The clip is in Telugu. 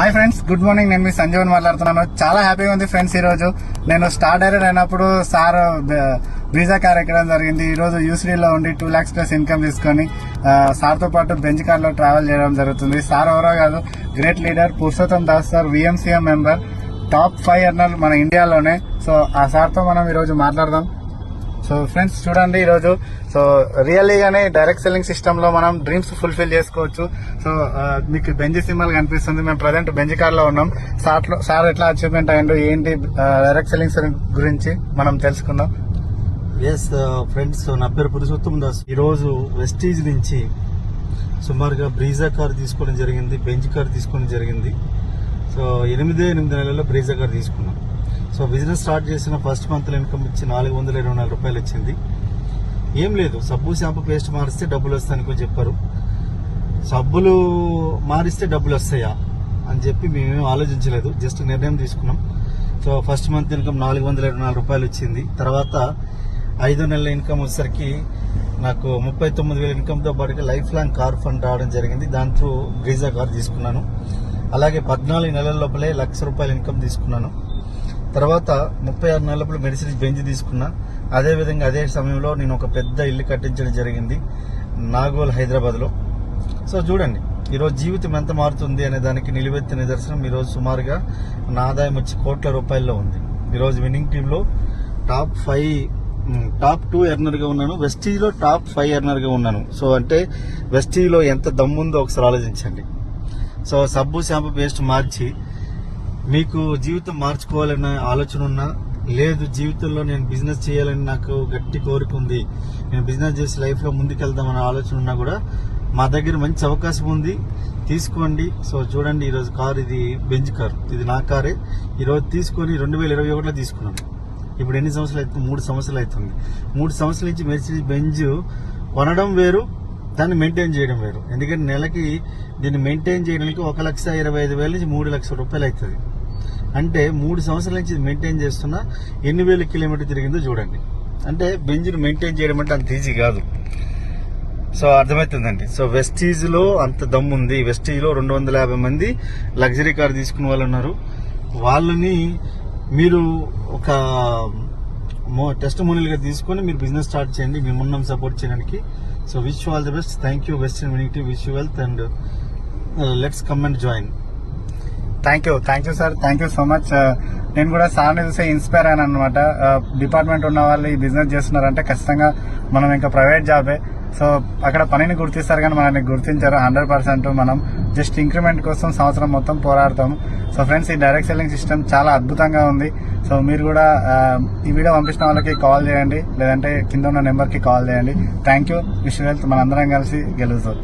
Hi friends good morning. నేను మీ సంజీవన్ మాట్లాడుతున్నాను. చాలా హ్యాపీగా ఉంది ఫ్రెండ్స్ ఈ రోజు నేను స్టార్ డైరెక్ట్ అయినప్పుడు సార్ వీజా కార్ ఎక్కడం జరిగింది. ఈ రోజు యూసీడీలో ఉండి టూ ల్యాక్స్ ప్లస్ ఇన్కమ్ తీసుకొని సార్తో పాటు బెంచ్ కార్లో ట్రావెల్ చేయడం జరుగుతుంది. సార్ ఎవరో కాదు great leader Purushottam Das sir VMCM member top five earner మన ఇండియాలోనే. సో ఆ సార్తో మనం ఈరోజు మాట్లాడదాం. సో ఫ్రెండ్స్ చూడండి ఈరోజు. సో రియల్లీగానే డైరెక్ట్ సెల్లింగ్ సిస్టంలో మనం డ్రీమ్స్ ఫుల్ఫిల్ చేసుకోవచ్చు. సో మీకు బెంజ్ సినిమాలు కనిపిస్తుంది. మేము ప్రజెంట్ బెంజ్ కార్లో ఉన్నాం. సార్ సార్ ఎట్లా అచీవ్మెంట్ అయ్యిండు ఏంటి డైరెక్ట్ సెల్లింగ్ గురించి మనం తెలుసుకుందాం. ఎస్ ఫ్రెండ్స్ నా పేరు పురుషోత్తం దాస్. ఈరోజు వెస్టీజ్ నుంచి సుమారుగా బ్రీజా కార్ తీసుకోవడం జరిగింది బెంచ్ కార్ తీసుకోవడం జరిగింది. సో ఎనిమిదే ఎనిమిది నెలల్లో బ్రీజా కార్ తీసుకున్నాం. సో బిజినెస్ స్టార్ట్ చేసిన ఫస్ట్ మంత్ ఇన్కమ్ ఇచ్చి నాలుగు వందల ఇరవై నాలుగు రూపాయలు వచ్చింది. ఏం లేదు సబ్బు షాంపూ పేస్ట్ మారిస్తే డబ్బులు వస్తాయని కూడా చెప్పారు. సబ్బులు మారిస్తే డబ్బులు వస్తాయా అని చెప్పి మేమేం ఆలోచించలేదు జస్ట్ నిర్ణయం తీసుకున్నాం. సో ఫస్ట్ మంత్ ఇన్కమ్ నాలుగు వందల ఇరవై నాలుగు రూపాయలు వచ్చింది. తర్వాత ఐదో నెలల ఇన్కమ్ వచ్చేసరికి నాకు ముప్పై తొమ్మిది వేల ఇన్కమ్తో పాటుగా లైఫ్ లాంగ్ కార్ ఫండ్ రావడం జరిగింది. దాంతో బ్రీజా కార్ తీసుకున్నాను. అలాగే పద్నాలుగు నెలల లోపలే లక్ష రూపాయల ఇన్కమ్ తీసుకున్నాను. తర్వాత ముప్పై ఆరు నెలలప్పుడు మెడిసిన్ బెంచ్ తీసుకున్నా. అదేవిధంగా అదే సమయంలో నేను ఒక పెద్ద ఇల్లు కట్టించడం జరిగింది. నాగోల్ హైదరాబాద్లో. సో చూడండి ఈరోజు జీవితం ఎంత మారుతుంది అనే దానికి నిలువెత్తి నిదర్శనం ఈరోజు సుమారుగా నా ఆదాయం వచ్చి కోట్ల రూపాయల్లో ఉంది. ఈరోజు విన్నింగ్ టీంలో టాప్ ఫైవ్ టాప్ టూ ఎర్నర్గా ఉన్నాను. వెస్టీజ్లో టాప్ ఫైవ్ ఎర్నర్గా ఉన్నాను. సో అంటే వెస్టీజ్లో ఎంత దమ్ముందో ఒకసారి ఆలోచించండి. సో సబ్బు షాంపూ పేస్ట్ మార్చి మీకు జీవితం మార్చుకోవాలన్న ఆలోచన ఉన్నా లేదు జీవితంలో నేను బిజినెస్ చేయాలని నాకు గట్టి కోరిక ఉంది నేను బిజినెస్ చేసి లైఫ్లో ముందుకెళ్దామనే ఆలోచన ఉన్నా కూడా మా దగ్గర మంచి అవకాశం ఉంది. తీసుకోండి. సో చూడండి ఈరోజు కార్ ఇది బెంజ్ కార్ ఇది నా కారే. ఈరోజు తీసుకొని రెండు వేల ఇరవై ఒకటిలో తీసుకున్నాను ఇప్పుడు ఎన్ని సంవత్సరాలు అవుతుంది? మూడు సంవత్సరాలు అవుతుంది. మూడు సంవత్సరాల నుంచి మెర్సిడీస్ బెంజ్ కొనడం వేరు దాన్ని మెయింటైన్ చేయడం వేరు. ఎందుకంటే నెలకి దీన్ని మెయింటైన్ చేయడానికి ఒక లక్ష ఇరవై ఐదు వేల నుంచి మూడు లక్షల రూపాయలు అవుతుంది. అంటే మూడు సంవత్సరాల నుంచి మెయింటైన్ చేస్తున్నా ఎన్ని వేల కిలోమీటర్ తిరిగిందో చూడండి. అంటే బెంజిన్ మెయింటైన్ చేయడం అంటే అంత ఈజీ కాదు. సో అర్థమవుతుందండి. సో వెస్టీజ్లో అంత దమ్ము ఉంది. వెస్టీజ్లో రెండు వందల యాభై మంది లగ్జరీ కార్ తీసుకున్న వాళ్ళు ఉన్నారు. వాళ్ళని మీరు ఒక మో టెస్ట్ మోనీలుగా తీసుకొని మీరు బిజినెస్ స్టార్ట్ చేయండి. మేము ఉన్నాం సపోర్ట్ చేయడానికి. So wish all the best thank you western వినిటీ wish you wealth and let's come and join thank you thank you sir thank you so much నేను కూడా సార్ని చూసే ఇన్స్పైర్ అయ్యాను అనమాట డిపార్ట్మెంట్ ఉన్న వాళ్ళు ఈ బిజినెస్ చేస్తున్నారంటే ఖచ్చితంగా మనం ఇంకా ప్రైవేట్ జాబే సో అక్కడ పనిని గుర్తిస్తారు కానీ మనల్ని గుర్తించారు హండ్రెడ్ పర్సెంట్ మనం. జస్ట్ ఇంక్రిమెంట్ కోసం సంవత్సరం మొత్తం పోరాడతాం సో ఫ్రెండ్స్ ఈ డైరెక్ట్ సెల్లింగ్ సిస్టమ్ చాలా అద్భుతంగా ఉంది. సో మీరు కూడా uh, ఈ వీడియో పంపించిన వాళ్ళకి కాల్ చేయండి. లేదంటే కింద ఉన్న నెంబర్కి కాల్ చేయండి. థ్యాంక్ యూ విష్ వెల్త్ మనందరం కలిసి గెలుస్తాం.